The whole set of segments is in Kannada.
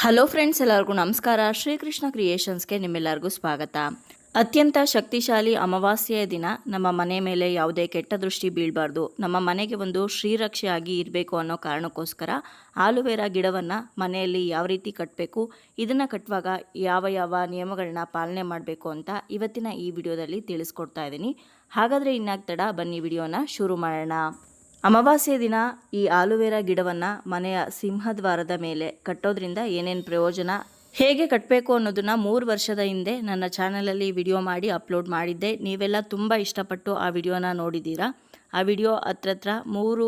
ಹಲೋ ಫ್ರೆಂಡ್ಸ್ ಎಲ್ಲರಿಗೂ ನಮಸ್ಕಾರ. ಶ್ರೀಕೃಷ್ಣ ಕ್ರಿಯೇಷನ್ಸ್ಗೆ ನಿಮ್ಮೆಲ್ಲರಿಗೂ ಸ್ವಾಗತ. ಅತ್ಯಂತ ಶಕ್ತಿಶಾಲಿ ಅಮಾವಾಸ್ಯೆಯ ದಿನ. ನಮ್ಮ ಮನೆ ಮೇಲೆ ಯಾವುದೇ ಕೆಟ್ಟ ದೃಷ್ಟಿ ಬೀಳಬಾರ್ದು. ನಮ್ಮ ಮನೆಗೆ ಒಂದು ಶ್ರೀರಕ್ಷೆಯಾಗಿ ಇರಬೇಕು ಅನ್ನೋ ಕಾರಣಕ್ಕೋಸ್ಕರ ಆಲುವೆರಾ ಗಿಡವನ್ನು ಮನೆಯಲ್ಲಿ ಯಾವ ರೀತಿ ಕಟ್ಟಬೇಕು ಇದನ್ನು ಕಟ್ಟುವಾಗ ಯಾವ ಯಾವ ನಿಯಮಗಳನ್ನ ಪಾಲನೆ ಮಾಡಬೇಕು ಅಂತ ಇವತ್ತಿನ ಈ ವಿಡಿಯೋದಲ್ಲಿ ತಿಳಿಸ್ಕೊಡ್ತಾ ಇದ್ದೀನಿ. ಹಾಗಾದರೆ ಇನ್ನಾಗ ತಡ, ಬನ್ನಿ ವಿಡಿಯೋನ ಶುರು ಮಾಡೋಣ. ಅಮಾವಾಸ್ಯೆ ದಿನ ಈ ಆಲುವೆರಾ ಗಿಡವನ್ನು ಮನೆಯ ಸಿಂಹದ್ವಾರದ ಮೇಲೆ ಕಟ್ಟೋದ್ರಿಂದ ಏನೇನು ಪ್ರಯೋಜನ, ಹೇಗೆ ಕಟ್ಟಬೇಕು ಅನ್ನೋದನ್ನು ಮೂರು ವರ್ಷದ ಹಿಂದೆ ನನ್ನ ಚಾನಲಲ್ಲಿ ವಿಡಿಯೋ ಮಾಡಿ ಅಪ್ಲೋಡ್ ಮಾಡಿದ್ದೆ. ನೀವೆಲ್ಲ ತುಂಬ ಇಷ್ಟಪಟ್ಟು ಆ ವಿಡಿಯೋನ ನೋಡಿದ್ದೀರಾ. ಆ ವಿಡಿಯೋ ಹತ್ರ ಮೂರು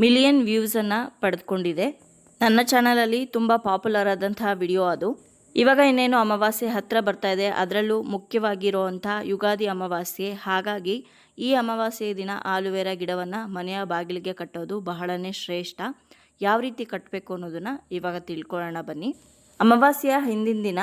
ಮಿಲಿಯನ್ ವ್ಯೂಸನ್ನು ಪಡೆದುಕೊಂಡಿದೆ. ನನ್ನ ಚಾನಲಲ್ಲಿ ತುಂಬ ಪಾಪ್ಯುಲರ್ ಆದಂತಹ ವಿಡಿಯೋ ಅದು. ಇವಾಗ ಇನ್ನೇನು ಅಮಾವಾಸ್ಯೆ ಹತ್ರ ಬರ್ತಾ ಇದೆ, ಅದರಲ್ಲೂ ಮುಖ್ಯವಾಗಿರುವಂಥ ಯುಗಾದಿ ಅಮಾವಾಸ್ಯೆ. ಹಾಗಾಗಿ ಈ ಅಮಾವಾಸ್ಯೆ ದಿನ ಆಲುವೆರಾ ಗಿಡವನ್ನು ಮನೆಯ ಬಾಗಿಲಿಗೆ ಕಟ್ಟೋದು ಬಹಳನೇ ಶ್ರೇಷ್ಠ. ಯಾವ ರೀತಿ ಕಟ್ಟಬೇಕು ಅನ್ನೋದನ್ನು ಇವಾಗ ತಿಳ್ಕೊಳ್ಳೋಣ ಬನ್ನಿ. ಅಮಾವಾಸ್ಯೆಯ ಹಿಂದಿನ ದಿನ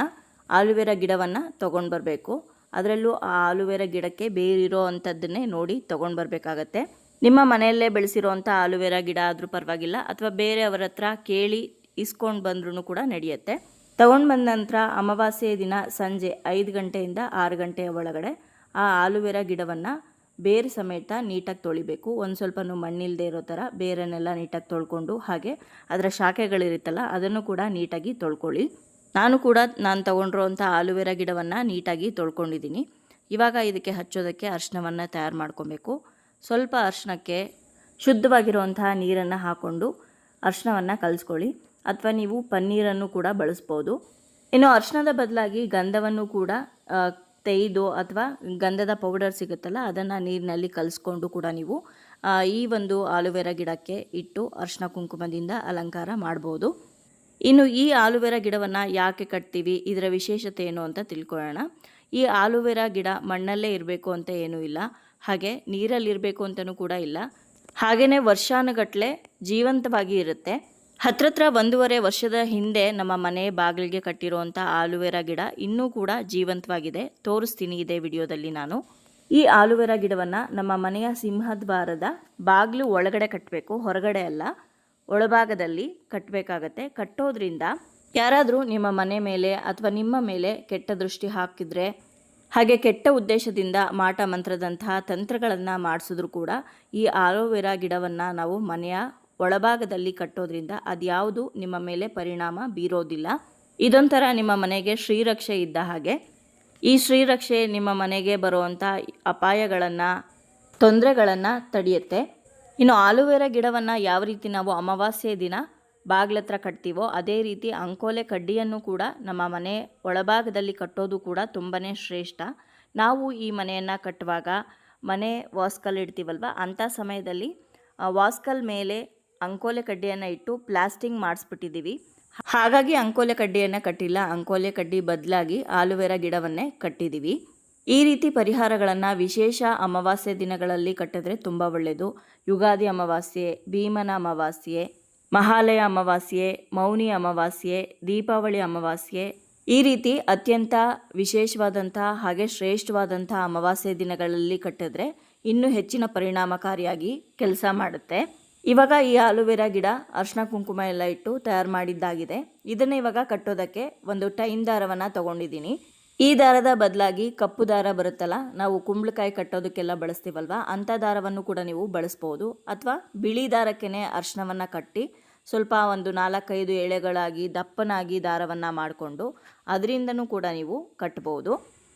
ಆಲುವೆರಾ ಗಿಡವನ್ನು ತೊಗೊಂಡು ಬರಬೇಕು. ಅದರಲ್ಲೂ ಆ ಆಲುವೆರಾ ಗಿಡಕ್ಕೆ ಬೇರಿರೋ ಅಂಥದ್ದನ್ನೇ ನೋಡಿ ತೊಗೊಂಡು ಬರಬೇಕಾಗತ್ತೆ. ನಿಮ್ಮ ಮನೆಯಲ್ಲೇ ಬೆಳೆಸಿರೋವಂಥ ಆಲುವೆರಾ ಗಿಡ ಆದರೂ ಪರವಾಗಿಲ್ಲ, ಅಥವಾ ಬೇರೆಯವರ ಹತ್ರ ಕೇಳಿ ಇಸ್ಕೊಂಡು ಬಂದ್ರೂ ಕೂಡ ನಡೆಯುತ್ತೆ. ತಗೊಂಡು ಬಂದ ನಂತರ ಅಮಾವಾಸ್ಯೆಯ ದಿನ ಸಂಜೆ ಐದು ಗಂಟೆಯಿಂದ ಆರು ಗಂಟೆಯ ಒಳಗಡೆ ಆ ಆಲುವೆರಾ ಗಿಡವನ್ನು ಬೇರೆ ಸಮೇತ ನೀಟಾಗಿ ತೊಳಿಬೇಕು. ಒಂದು ಸ್ವಲ್ಪನೂ ಮಣ್ಣಿಲ್ಲದೆ ಇರೋ ಥರ ಬೇರನ್ನೆಲ್ಲ ನೀಟಾಗಿ ತೊಳ್ಕೊಂಡು ಹಾಗೆ ಅದರ ಶಾಖೆಗಳಿರುತ್ತಲ್ಲ ಅದನ್ನು ಕೂಡ ನೀಟಾಗಿ ತೊಳ್ಕೊಳ್ಳಿ. ನಾನು ಕೂಡ ನಾನು ತೊಗೊಂಡಿರೋಂಥ ಆಲುವೆರಾ ಗಿಡವನ್ನು ನೀಟಾಗಿ ತೊಳ್ಕೊಂಡಿದ್ದೀನಿ. ಇವಾಗ ಇದಕ್ಕೆ ಹಚ್ಚೋದಕ್ಕೆ ಅರ್ಶನವನ್ನು ತಯಾರು ಮಾಡ್ಕೊಬೇಕು. ಸ್ವಲ್ಪ ಅರ್ಶನಕ್ಕೆ ಶುದ್ಧವಾಗಿರುವಂತಹ ನೀರನ್ನು ಹಾಕ್ಕೊಂಡು ಅರ್ಶನವನ್ನು ಕಲಿಸ್ಕೊಳ್ಳಿ. ಅಥವಾ ನೀವು ಪನ್ನೀರನ್ನು ಕೂಡ ಬಳಸ್ಬೋದು. ಇನ್ನು ಅರ್ಶಿನದ ಬದಲಾಗಿ ಗಂಧವನ್ನು ಕೂಡ ತೆಯ್ದು ಅಥವಾ ಗಂಧದ ಪೌಡರ್ ಸಿಗುತ್ತಲ್ಲ, ಅದನ್ನು ನೀರಿನಲ್ಲಿ ಕಲಿಸ್ಕೊಂಡು ಕೂಡ ನೀವು ಈ ಒಂದು ಆಲುವೆರಾ ಗಿಡಕ್ಕೆ ಇಟ್ಟು ಅರ್ಶಿನ ಕುಂಕುಮದಿಂದ ಅಲಂಕಾರ ಮಾಡ್ಬೋದು. ಇನ್ನು ಈ ಆಲುವೆರಾ ಗಿಡವನ್ನು ಯಾಕೆ ಕಟ್ತೀವಿ, ಇದರ ವಿಶೇಷತೆ ಏನು ಅಂತ ತಿಳ್ಕೊಳ್ಳೋಣ. ಈ ಆಲುವೆರಾ ಗಿಡ ಮಣ್ಣಲ್ಲೇ ಇರಬೇಕು ಅಂತ ಏನೂ ಇಲ್ಲ. ಹಾಗೆ ನೀರಲ್ಲಿರಬೇಕು ಅಂತಲೂ ಕೂಡ ಇಲ್ಲ. ಹಾಗೆಯೇ ವರ್ಷಾನುಗಟ್ಟಲೆ ಜೀವಂತವಾಗಿ ಇರುತ್ತೆ. ಹತ್ರತ್ರ ಒಂದೂವರೆ ವರ್ಷದ ಹಿಂದೆ ನಮ್ಮ ಮನೆ ಬಾಗಿಲಿಗೆ ಕಟ್ಟಿರುವಂಥ ಆಲುವೆರಾ ಗಿಡ ಇನ್ನೂ ಕೂಡ ಜೀವಂತವಾಗಿದೆ. ತೋರಿಸ್ತೀನಿ ಇದೇ ವಿಡಿಯೋದಲ್ಲಿ ನಾನು. ಈ ಆಲುವೆರಾ ಗಿಡವನ್ನು ನಮ್ಮ ಮನೆಯ ಸಿಂಹದ್ವಾರದ ಬಾಗಿಲು ಒಳಗಡೆ ಕಟ್ಟಬೇಕು ಹೊರಗಡೆ ಅಲ್ಲ, ಒಳಭಾಗದಲ್ಲಿ ಕಟ್ಟಬೇಕಾಗತ್ತೆ ಕಟ್ಟೋದ್ರಿಂದ ಯಾರಾದರೂ ನಿಮ್ಮ ಮನೆ ಮೇಲೆ ಅಥವಾ ನಿಮ್ಮ ಮೇಲೆ ಕೆಟ್ಟ ದೃಷ್ಟಿ ಹಾಕಿದರೆ, ಹಾಗೆ ಕೆಟ್ಟ ಉದ್ದೇಶದಿಂದ ಮಾಟ ಮಂತ್ರದಂತಹ ತಂತ್ರಗಳನ್ನು ಮಾಡಿಸಿದ್ರು ಕೂಡ ಈ ಆಲೋವೆರಾ ಗಿಡವನ್ನು ನಾವು ಮನೆಯ ಒಳಭಾಗದಲ್ಲಿ ಕಟ್ಟೋದ್ರಿಂದ ಅದ್ಯಾವುದು ನಿಮ್ಮ ಮೇಲೆ ಪರಿಣಾಮ ಬೀರೋದಿಲ್ಲ. ಇದೊಂಥರ ನಿಮ್ಮ ಮನೆಗೆ ಶ್ರೀರಕ್ಷೆ ಇದ್ದ ಹಾಗೆ. ಈ ಶ್ರೀರಕ್ಷೆ ನಿಮ್ಮ ಮನೆಗೆ ಬರುವಂಥ ಅಪಾಯಗಳನ್ನು, ತೊಂದರೆಗಳನ್ನು ತಡೆಯುತ್ತೆ. ಇನ್ನು ಆಲುವೆರಾ ಗಿಡವನ್ನು ಯಾವ ರೀತಿ ನಾವು ಅಮಾವಾಸ್ಯೆ ದಿನ ಬಾಗ್ಲತ್ರ ಕಟ್ತೀವೋ, ಅದೇ ರೀತಿ ಅಂಕೋಲೆ ಕಡ್ಡಿಯನ್ನು ಕೂಡ ನಮ್ಮ ಮನೆ ಒಳಭಾಗದಲ್ಲಿ ಕಟ್ಟೋದು ಕೂಡ ತುಂಬಾ ಶ್ರೇಷ್ಠ. ನಾವು ಈ ಮನೆಯನ್ನು ಕಟ್ಟುವಾಗ ಮನೆ ವಾಸ್ಕಲ್ ಇಡ್ತೀವಲ್ವ? ಅಂಥ ಸಮಯದಲ್ಲಿ ವಾಸ್ಕಲ್ ಮೇಲೆ ಅಂಕೋಲೆ ಕಡ್ಡಿಯನ್ನು ಇಟ್ಟು ಪ್ಲಾಸ್ಟಿಂಗ್ ಮಾಡಿಸ್ಬಿಟ್ಟಿದ್ದೀವಿ. ಹಾಗಾಗಿ ಅಂಕೋಲೆ ಕಡ್ಡಿಯನ್ನು ಕಟ್ಟಿಲ್ಲ. ಅಂಕೋಲೆ ಕಡ್ಡಿ ಬದಲಾಗಿ ಆಲುವೆರಾ ಗಿಡವನ್ನೇ ಕಟ್ಟಿದ್ದೀವಿ. ಈ ರೀತಿ ಪರಿಹಾರಗಳನ್ನು ವಿಶೇಷ ಅಮಾವಾಸ್ಯೆ ದಿನಗಳಲ್ಲಿ ಕಟ್ಟಿದ್ರೆ ತುಂಬ ಒಳ್ಳೆಯದು ಯುಗಾದಿ ಅಮಾವಾಸ್ಯೆ, ಭೀಮನ ಅಮಾವಾಸ್ಯೆ, ಮಹಾಲಯ ಅಮಾವಾಸ್ಯೆ, ಮೌನಿ ಅಮಾವಾಸ್ಯೆ, ದೀಪಾವಳಿ ಅಮಾವಾಸ್ಯೆ ಈ ರೀತಿ ಅತ್ಯಂತ ವಿಶೇಷವಾದಂಥ ಹಾಗೆ ಶ್ರೇಷ್ಠವಾದಂಥ ಅಮಾವಾಸ್ಯೆ ದಿನಗಳಲ್ಲಿ ಕಟ್ಟಿದ್ರೆ ಇನ್ನೂ ಹೆಚ್ಚಿನ ಪರಿಣಾಮಕಾರಿಯಾಗಿ ಕೆಲಸ ಮಾಡುತ್ತೆ. ಇವಾಗ ಈ ಆಲೋವೆರಾ ಗಿಡ ಅರ್ಶಿನ ಕುಂಕುಮ ಎಲ್ಲ ಇಟ್ಟು ತಯಾರು ಮಾಡಿದ್ದಾಗಿದೆ. ಇದನ್ನು ಇವಾಗ ಕಟ್ಟೋದಕ್ಕೆ ಒಂದು ಟೈಮ್ ದಾರವನ್ನು ತಗೊಂಡಿದ್ದೀನಿ. ಈ ದಾರದ ಬದಲಾಗಿ ಕಪ್ಪು ದಾರ ಬರುತ್ತಲ್ಲ, ನಾವು ಕುಂಬಳಕಾಯಿ ಕಟ್ಟೋದಕ್ಕೆಲ್ಲ ಬಳಸ್ತೀವಲ್ವ? ಅಂಥ ದಾರವನ್ನು ಕೂಡ ನೀವು ಬಳಸ್ಬೋದು. ಅಥವಾ ಬಿಳಿ ದಾರಕ್ಕೇ ಅರ್ಶಿನವನ್ನು ಕಟ್ಟಿ ಸ್ವಲ್ಪ ಒಂದು ನಾಲ್ಕೈದು ಎಳೆಗಳಾಗಿ, ದಪ್ಪನಾಗಿ ದಾರವನ್ನು ಮಾಡಿಕೊಂಡು ಅದರಿಂದನೂ ಕೂಡ ನೀವು ಕಟ್ಬೋದು.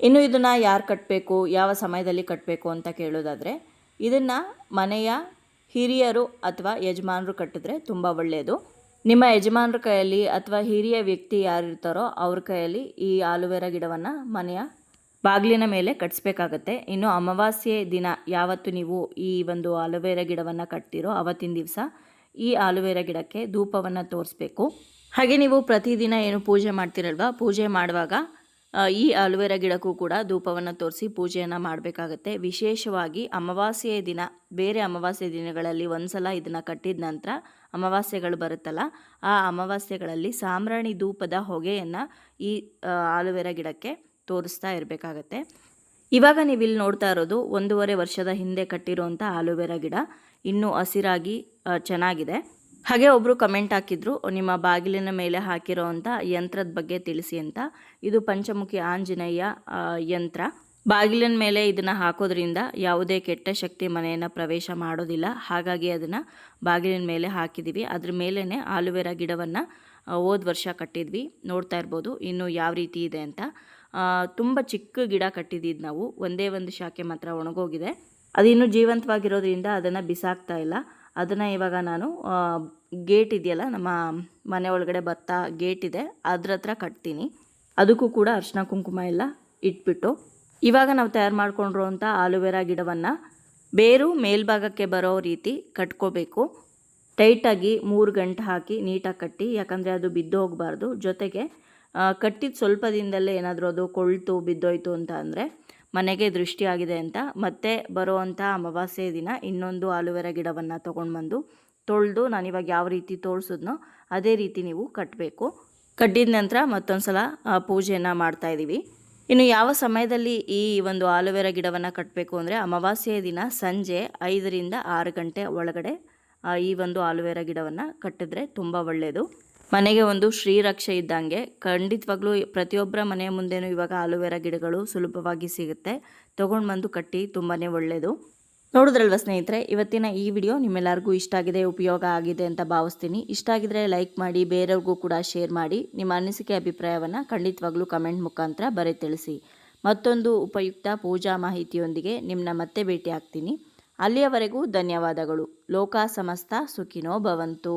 ಇನ್ನು ಇದನ್ನು ಯಾರು ಕಟ್ಟಬೇಕು ಯಾವ ಸಮಯದಲ್ಲಿ ಕಟ್ಟಬೇಕು ಅಂತ ಕೇಳೋದಾದರೆ, ಇದನ್ನು ಮನೆಯ ಹಿರಿಯರು ಅಥವಾ ಯಜಮಾನರು ಕಟ್ಟಿದ್ರೆ ತುಂಬ ಒಳ್ಳೆಯದು ನಿಮ್ಮ ಯಜಮಾನರ ಕೈಯಲ್ಲಿ ಅಥವಾ ಹಿರಿಯ ವ್ಯಕ್ತಿ ಯಾರಿರ್ತಾರೋ ಅವ್ರ ಕೈಯಲ್ಲಿ ಈ ಆಲುವೆರಾ ಗಿಡವನ್ನು ಮನೆಯ ಬಾಗಿಲಿನ ಮೇಲೆ ಕಟ್ಸ್ಬೇಕಾಗತ್ತೆ. ಇನ್ನು ಅಮಾವಾಸ್ಯೆ ದಿನ ಯಾವತ್ತು ನೀವು ಈ ಒಂದು ಆಲುವೆರಾ ಗಿಡವನ್ನು ಕಟ್ತೀರೋ ಅವತ್ತಿನ ದಿವಸ ಈ ಆಲುವೆರಾ ಗಿಡಕ್ಕೆ ಧೂಪವನ್ನು ತೋರಿಸ್ಬೇಕು. ಹಾಗೆ ನೀವು ಪ್ರತಿದಿನ ಏನು ಪೂಜೆ ಮಾಡ್ತಿರಲ್ವ? ಪೂಜೆ ಮಾಡುವಾಗ ಈ ಅಲುವೆರಾ ಗಿಡಕ್ಕೂ ಕೂಡ ಧೂಪವನ್ನು ತೋರಿಸಿ ಪೂಜೆಯನ್ನು ಮಾಡಬೇಕಾಗತ್ತೆ. ವಿಶೇಷವಾಗಿ ಅಮಾವಾಸ್ಯೆಯ ದಿನ, ಬೇರೆ ಅಮಾವಾಸ್ಯೆ ದಿನಗಳಲ್ಲಿ ಒಂದ್ಸಲ ಇದನ್ನು ಕಟ್ಟಿದ ನಂತರ ಅಮಾವಾಸ್ಯೆಗಳು ಬರುತ್ತಲ್ಲ, ಆ ಅಮಾವಾಸ್ಯೆಗಳಲ್ಲಿ ಸಾಮ್ರಾಣಿ ಧೂಪದ ಹೊಗೆಯನ್ನು ಈ ಆಲುವೆರಾ ಗಿಡಕ್ಕೆ ತೋರಿಸ್ತಾ ಇರಬೇಕಾಗತ್ತೆ. ಇವಾಗ ನೀವು ಇಲ್ಲಿ ನೋಡ್ತಾ ಇರೋದು ಒಂದೂವರೆ ವರ್ಷದ ಹಿಂದೆ ಕಟ್ಟಿರುವಂಥ ಆಲುವೆರಾ ಗಿಡ. ಇನ್ನೂ ಹಸಿರಾಗಿ ಚೆನ್ನಾಗಿದೆ. ಹಾಗೆ ಒಬ್ಬರು ಕಮೆಂಟ್ ಹಾಕಿದ್ರು ನಿಮ್ಮ ಬಾಗಿಲಿನ ಮೇಲೆ ಹಾಕಿರೋವಂಥ ಯಂತ್ರದ ಬಗ್ಗೆ ತಿಳಿಸಿ ಅಂತ. ಇದು ಪಂಚಮುಖಿ ಆಂಜನೇಯ ಯಂತ್ರ. ಬಾಗಿಲಿನ ಮೇಲೆ ಇದನ್ನು ಹಾಕೋದ್ರಿಂದ ಯಾವುದೇ ಕೆಟ್ಟ ಶಕ್ತಿ ಮನೆಯನ್ನು ಪ್ರವೇಶ ಮಾಡೋದಿಲ್ಲ. ಹಾಗಾಗಿ ಅದನ್ನು ಬಾಗಿಲಿನ ಮೇಲೆ ಹಾಕಿದ್ದೀವಿ ಅದ್ರ ಮೇಲೇ ಆಲುವೆರಾ ಗಿಡವನ್ನು ಹೋದ ವರ್ಷ ಕಟ್ಟಿದ್ವಿ. ನೋಡ್ತಾ ಇರ್ಬೋದು ಇನ್ನು ಯಾವ ರೀತಿ ಇದೆ ಅಂತ. ತುಂಬ ಚಿಕ್ಕ ಗಿಡ ಕಟ್ಟಿದ್ದೀವಿ ನಾವು. ಒಂದೇ ಒಂದು ಶಾಖೆ ಮಾತ್ರ ಒಣಗೋಗಿದೆ. ಅದಿನ್ನೂ ಜೀವಂತವಾಗಿರೋದ್ರಿಂದ ಅದನ್ನು ಬಿಸಾಕ್ತಾ ಇಲ್ಲ. ಅದನ್ನು ಇವಾಗ ನಾನು ಗೇಟ್ ಇದೆಯಲ್ಲ, ನಮ್ಮ ಮನೆ ಒಳಗಡೆ ಭತ್ತ ಗೇಟ್ ಇದೆ, ಅದ್ರ ಹತ್ರ ಕಟ್ತೀನಿ. ಅದಕ್ಕೂ ಕೂಡ ಅರ್ಶಿನ ಕುಂಕುಮ ಎಲ್ಲ ಇಟ್ಬಿಟ್ಟು. ಇವಾಗ ನಾವು ತಯಾರು ಮಾಡ್ಕೊಂಡಿರುವಂಥ ಆಲುವೆರಾ ಗಿಡವನ್ನು ಬೇರು ಮೇಲ್ಭಾಗಕ್ಕೆ ಬರೋ ರೀತಿ ಕಟ್ಕೋಬೇಕು. ಟೈಟಾಗಿ ಮೂರು ಗಂಟೆ ಹಾಕಿ ನೀಟಾಗಿ ಕಟ್ಟಿ, ಯಾಕಂದರೆ ಅದು ಬಿದ್ದು ಹೋಗಬಾರ್ದು. ಜೊತೆಗೆ ಕಟ್ಟಿದ ಸ್ವಲ್ಪ ದಿನದಲ್ಲೇ ಏನಾದರೂ ಅದು ಕೊಳ್ತು, ಬಿದ್ದೋಯ್ತು ಅಂತ ಅಂದರೆ ಮನೆಗೆ ದೃಷ್ಟಿಯಾಗಿದೆ ಅಂತ. ಮತ್ತೆ ಬರುವಂಥ ಅಮಾವಾಸ್ಯೆ ದಿನ ಇನ್ನೊಂದು ಆಲುವೆರಾ ಗಿಡವನ್ನು ತೊಗೊಂಡು ಬಂದು ತೊಳೆದು ನಾನಿವಾಗ ಯಾವ ರೀತಿ ತೋರಿಸಿದ್ನೋ ಅದೇ ರೀತಿ ನೀವು ಕಟ್ಟಬೇಕು ಕಟ್ಟಿದ ನಂತರ ಮತ್ತೊಂದು ಸಲ ಪೂಜೆಯನ್ನು ಮಾಡ್ತಾ ಇದ್ದೀವಿ ಇನ್ನು ಯಾವ ಸಮಯದಲ್ಲಿ ಈ ಒಂದು ಆಲುವೆರಾ ಗಿಡವನ್ನು ಕಟ್ಟಬೇಕು ಅಂದರೆ ಅಮಾವಾಸ್ಯೆಯ ದಿನ ಸಂಜೆ ಐದರಿಂದ ಆರು ಗಂಟೆ ಒಳಗಡೆ ಈ ಒಂದು ಆಲುವೆರಾ ಗಿಡವನ್ನು ಕಟ್ಟಿದ್ರೆ ತುಂಬ ಒಳ್ಳೆಯದು ಮನೆಗೆ ಒಂದು ಶ್ರೀರಕ್ಷೆ ಇದ್ದಂಗೆ ಖಂಡಿತವಾಗ್ಲೂ ಪ್ರತಿಯೊಬ್ಬರ ಮನೆ ಮುಂದೆನೂ ಇವಾಗ ಆಲೋವೆರಾ ಗಿಡಗಳು ಸುಲಭವಾಗಿ ಸಿಗುತ್ತೆ. ತೊಗೊಂಡು ಬಂದು ಕಟ್ಟಿ ತುಂಬಾ ಒಳ್ಳೆಯದು ನೋಡಿದ್ರಲ್ವ ಸ್ನೇಹಿತರೆ, ಇವತ್ತಿನ ಈ ವಿಡಿಯೋ ನಿಮ್ಮೆಲ್ಲರಿಗೂ ಇಷ್ಟ ಆಗಿದೆ, ಉಪಯೋಗ ಆಗಿದೆ ಅಂತ ಭಾವಿಸ್ತೀನಿ. ಇಷ್ಟ ಆಗಿದ್ರೆ ಲೈಕ್ ಮಾಡಿ, ಬೇರೆಯವ್ರಿಗೂ ಕೂಡ ಶೇರ್ ಮಾಡಿ. ನಿಮ್ಮ ಅನಿಸಿಕೆ, ಅಭಿಪ್ರಾಯವನ್ನು ಖಂಡಿತವಾಗ್ಲೂ ಕಮೆಂಟ್ ಮುಖಾಂತರ ಬರೆ ತಿಳಿಸಿ. ಮತ್ತೊಂದು ಉಪಯುಕ್ತ ಪೂಜಾ ಮಾಹಿತಿಯೊಂದಿಗೆ ನಿಮ್ಮನ್ನ ಮತ್ತೆ ಭೇಟಿ ಆಗ್ತೀನಿ ಅಲ್ಲಿಯವರೆಗೂ ಧನ್ಯವಾದಗಳು. ಲೋಕ ಸಮಸ್ತ, ಸುಖಿನೋ ಭವಂತು.